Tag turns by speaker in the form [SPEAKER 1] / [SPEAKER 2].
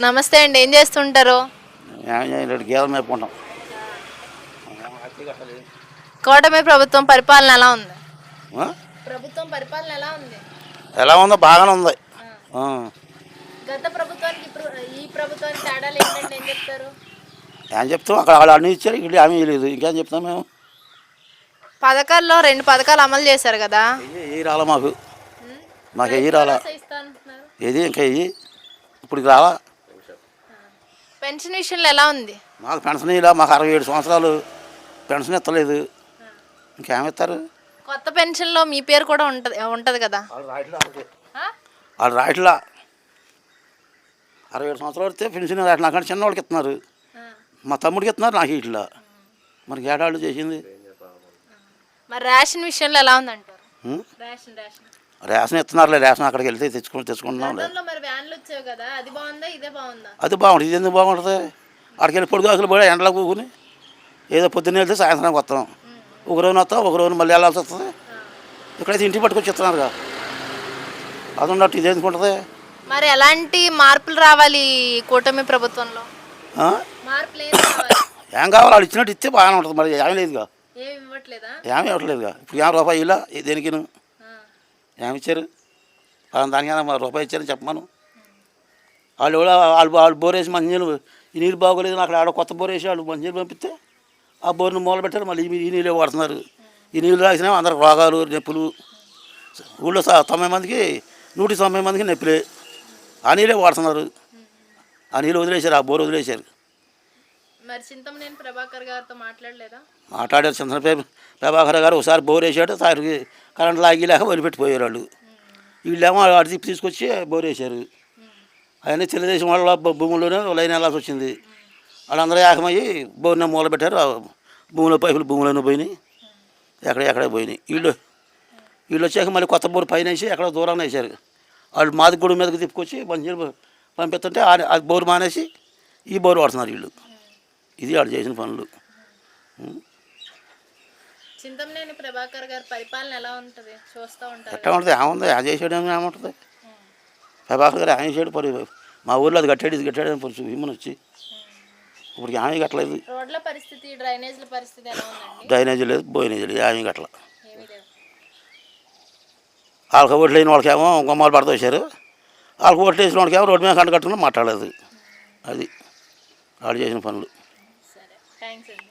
[SPEAKER 1] నమస్తే అండి ఏం చేస్తుంటారు?
[SPEAKER 2] గేదెలు మేపుకుంటాం.
[SPEAKER 1] కూటమి ప్రభుత్వం పరిపాలన ఎలా ఉంది?
[SPEAKER 2] ఆ?
[SPEAKER 1] ప్రభుత్వం పరిపాలన ఎలా ఉంది?
[SPEAKER 2] ఎలా ఉందో బాగానే ఉంది. ఆ.
[SPEAKER 1] గత ప్రభుత్వానికి ఈ ప్రభుత్వానికి తేడాలు ఏంటంటే ఏం చెప్తారు?
[SPEAKER 2] ఏం చెప్తాం అక్కడ వాళ్ళు అన్నీ ఇచ్చారు ఇక్కడ ఏమీ లేదు ఇంకేం చెప్తాం మేము?
[SPEAKER 1] పథకాల్లో రెండు పథకాలు అమలు చేశారు కదా?
[SPEAKER 2] ఏ- ఏ రాలా మాకు. మాకు ఏ రాలా. ఏది ఇంకా ఏ ఇప్పుడు రాలా.
[SPEAKER 1] పెన్షన్ విషయంలో ఎలా ఉంది?
[SPEAKER 2] మాకు పెన్షన్ ఇలా మాకు అరవై ఏడు సంవత్సరాలు పెన్షన్ ఇస్తలేదు ఇంకేమిస్తారు?
[SPEAKER 1] కొత్త పెన్షన్లో మీ పేరు కూడా ఉంటది ఉంటది కదా? ఆ?
[SPEAKER 2] వాళ్ళు రాయట్లా. అరవై ఏడు సంవత్సరాలు వస్తే పెన్షన్ రాయట్లా నాకంటే చిన్నవాడికి ఇస్తున్నారు. మా తమ్ముడికి ఇస్తున్నారు నాకు ఇట్లా మరి ఏడాళ్ళు చేసింది.
[SPEAKER 1] మరి రేషన్ విషయంలో ఎలా ఉంది అంటారు
[SPEAKER 2] ఉం?
[SPEAKER 1] Ration ration.
[SPEAKER 2] రేషన్ ఇస్తున్నారులే రేషన్ అక్కడికి వెళ్తే తెచ్చుకుని
[SPEAKER 1] వచ్చావు కదా అది
[SPEAKER 2] బాగుంటుంది ఇది ఎందుకు బాగుంటుంది? అక్కడికి వెళ్ళి పొడుగు పడి ఎండలో కూకుని ఏదో పొద్దున్న వెళ్తే సాయంత్రానికి వస్తాం. ఒక రోజు వస్తాం ఒక రోజు మళ్ళీ వెళ్ళాల్సి వస్తుంది. ఇక్కడైతే ఇంటికి పట్టుకొచ్చి ఇస్తున్నారుగా అది ఉన్నట్టు ఇది ఎందుకు ఉంటుంది
[SPEAKER 1] మరి ఎలాంటి మార్పులు రావాలి కూటమి ప్రభుత్వంలో? ఏం
[SPEAKER 2] ఏం కావాలి? వాళ్ళు ఇచ్చినట్టు ఇస్తే బాగానే ఉంటుంది మరి ఏమీ లేదుగా.
[SPEAKER 1] ఏమి ఇవ్వట్లేదా?
[SPEAKER 2] ఏమీ ఇవ్వట్లేదుగా. ఇప్పుడు ఏం రూపాయి ఇలా దేనికి ఏమిచ్చారు? పలానా దానికైనా రూపాయి ఇచ్చారని చెప్పమను. వాళ్ళు కూడా వాళ్ళు వాళ్ళు బోరేసి మంచినీళ్ళు ఈ నీళ్ళు బాగోలేదు అక్కడ ఆడ కొత్త బోర్ వేసి వాళ్ళు మంచినీళ్ళు పంపిస్తే ఆ బోర్ని మూల పెట్టారు మళ్ళీ ఈ నీళ్ళే వాడుతున్నారు. ఈ నీళ్ళు రాసినా అందరికి రోగాలు నొప్పులు. ఊళ్ళో స- తొంభై మందికి నూట తొంభై మందికి నొప్పులే. ఆ నీళ్ళే వాడుతున్నారు. ఆ నీళ్ళు వదిలేశారు ఆ బోర్ వదిలేశారు.
[SPEAKER 1] మరి చింతమనేని ప్రభాకర్ గారితో మాట్లాడలేదా?
[SPEAKER 2] మాట్లాడారు చంద్ర ప్రభాకర్ గారు ఒకసారి బోర్ వేసాడు సారికి కరెంట్ లాగి లేక వదిలిపెట్టిపోయారు వాళ్ళు. వీళ్ళేమో అటు తిప్పి తీసుకొచ్చి బోర్ వేశారు. అవన్నీ తెలుగుదేశం వాళ్ళ భూముల్లోనే లైన్ వెళ్ళాల్సి వచ్చింది. వాళ్ళందరూ ఏకమయ్యి బోర్నే మూల పెట్టారు భూమిలో పైపులు భూమిలోనే పోయినాయి. ఎక్కడ ఎక్కడ పోయినాయి. వీళ్ళు వీళ్ళు వచ్చాక మళ్ళీ కొత్త బోర్ పైన వేసి ఎక్కడ దూరాన్ని వేశారు. వాళ్ళు మాది గుడి మీదకి తిప్పుకొచ్చి మంచి పంపిస్తుంటే ఆ బోర్ మానేసి ఈ బోర్ వాడుతున్నారు వీళ్ళు. ఇది వాళ్ళు చేసిన పనులు.
[SPEAKER 1] చింతమనేని ప్రభాకర్ గారి పరిపాలన ఎలా ఉంటుంది? చూస్తూ ఉంటారు
[SPEAKER 2] ఎట్లా ఉంటుంది? ఏముంది ఆ చేసాడు ఏముంటుంది? ప్రభాకర్ గారు ఆయన చేయడు పరి మా ఊర్లో అది కట్టాడు ఇది కట్టాడు అని పరుచు భీమని వచ్చి. ఇప్పుడు ఆమె కట్టలేదు.
[SPEAKER 1] రోడ్ల పరిస్థితి డ్రైనేజ్ల పరిస్థితి
[SPEAKER 2] డ్రైనేజీ లేదు బోయినేజీ లేదు. ఆమె కట్టల. వాళ్ళకి ఓట్లు లేని వాళ్ళకేమో గుమ్మాలు పడతా వచ్చారు వాళ్ళకి ఓట్లు వేసిన వాళ్ళకేమో రోడ్డు మీద కంట కట్టుకుని మాట్లాడలేదు. అది. వాళ్ళు చేసిన పనులు.
[SPEAKER 1] థ్యాంక్స్ అండి.